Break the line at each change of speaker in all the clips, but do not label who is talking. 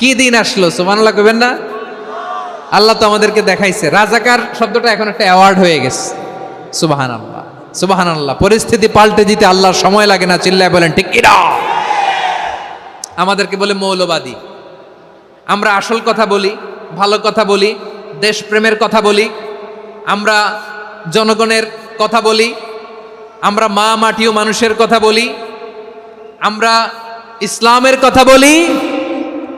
কি দিন আসলো? সুবহানাল্লাহ কবেন না? আল্লাহ তো আমাদেরকে দেখাইছে। রাজাকার শব্দটা এখন একটা অ্যাওয়ার্ড হয়ে গেছে। সুবাহান আল্লাহ সুবাহান আল্লাহ পরিস্থিতি পাল্টে দিতে আল্লাহর সময় লাগে না, চিল্লায় বলেন, ঠিক কিনা? আমাদেরকে বলে মৌলবাদী। আমরা আসল কথা বলি, ভালো কথা বলি, দেশপ্রেমের কথা বলি, আমরা জনগণের কথা বলি, আমরা মা মাটি ও মানুষের কথা বলি, আমরা ইসলামের কথা বলি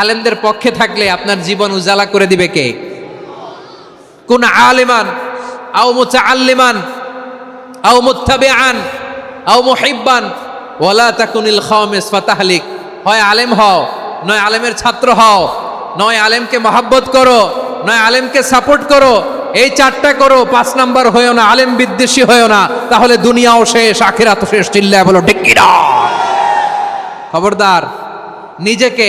আলেমদের পক্ষে থাকলে আপনার জীবন উজালা করে দিবে কে? কোন আলিমান? আও মুতাআল্লিমান? আও মুত্তাবিআন? আও মুহিব্বান? ওয়ালা তাকুনিল খাওয়ামিস ফাতাহলিক। হয় আলেম হও, নয় আলেমের ছাত্র হও, নয় আলেমকে মহাব্বত করো, নয় আলেমকে সাপোর্ট করো, এই চারটা করো, পাঁচ নাম্বার হয়েও না, আলেম বিদ্বেষী হয়েও না, তাহলে দুনিয়াও শেষ আখিরাত শেষ, চিল্লায় বলো ডেকিরা খবরদার, নিজেকে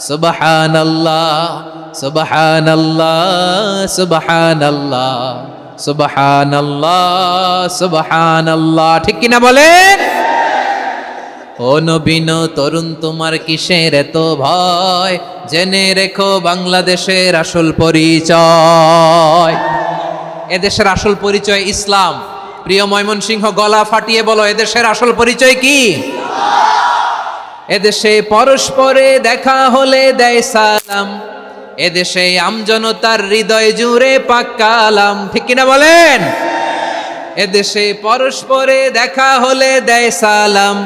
সুবহান আল্লাহ সুবহান আল্লাহ সুবহান আল্লাহ আল্লাহ ঠিক কিনা বলেন? ও নবীন তরুণ তোমার কিসের এত ভয়? জেনে রেখো বাংলাদেশের আসল পরিচয়। এদেশের আসল পরিচয় ইসলাম। প্রিয় ময়মনসিংহ, গলা ফাটিয়ে বলো, এদেশের আসল পরিচয় কি? এদেশে পরস্পরে দেখা হলে দেয় সালাম। এদেশে আমজনতার হৃদয় জুড়ে পাক্কালাম ঠিক কিনা বলেন? এদেশে পরস্পরে দেখা হলে দেয় সালাম।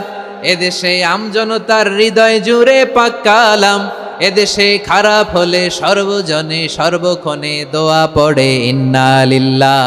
এদেশে আমজনতার হৃদয় জুড়ে পাক্কালাম এদেশে খারাপ হলে সর্বজনে সর্বক্ষণে দোয়া পড়ে ইন্নালিল্লাহ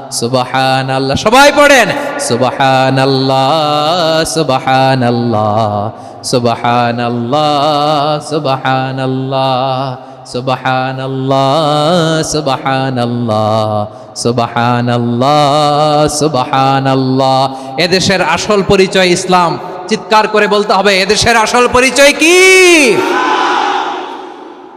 সুবাহান আল্লাহ সবাই পড়েন। সুবাহান আল্লাহ সুবাহান আল্লাহ সুবাহান আল্লাহ সুবাহান আল্লাহ সুবাহান আল্লাহ সুবাহান আল্লাহ সুবাহান আল্লাহ সুবাহান আল্লাহ এদেশের আসল পরিচয় ইসলাম। চিৎকার করে বলতে হবে, এদেশের আসল পরিচয় কি?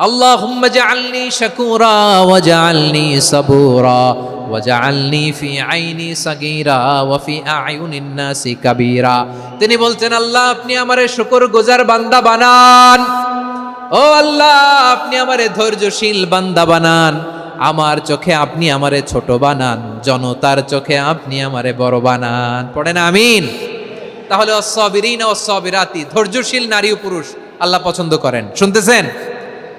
اللهم اجعلني شكورا واجعلني صبورا واجعلني في عيني صغيرا وفي اعين الناس كبيرا তিনি বলতেন আল্লাহ আপনি আমারে শুকর গুজার বান্দা বানান ও আল্লাহ আপনি আমারে ধৈর্যশীল বান্দা বানান আমার চোখে আপনি আমারে ছোট বানান জনতার চোখে আপনি আমারে বড় বানান পড়েন আমিন তাহলে অসবিরিন অসবিরাতি ধৈর্যশীল নারী ও পুরুষ আল্লাহ পছন্দ করেন শুনতেছেন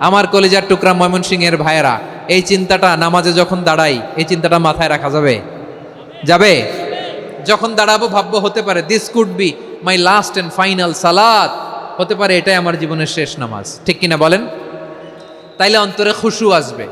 আমার কলেজার টুকরা ময়মন ময়মনসিংহের ভাইয়েরা, এই চিন্তাটা নামাজে যখন দাঁড়াই, এই চিন্তাটা মাথায় রাখা যাবে? যাবে? যখন দাঁড়াবো, ভাববো হতে পারে this could be my last and final salad হতে পারে, এটাই আমার জীবনের শেষ নামাজ। ঠিক কিনা বলেন? তাইলে অন্তরে খুশু আসবে।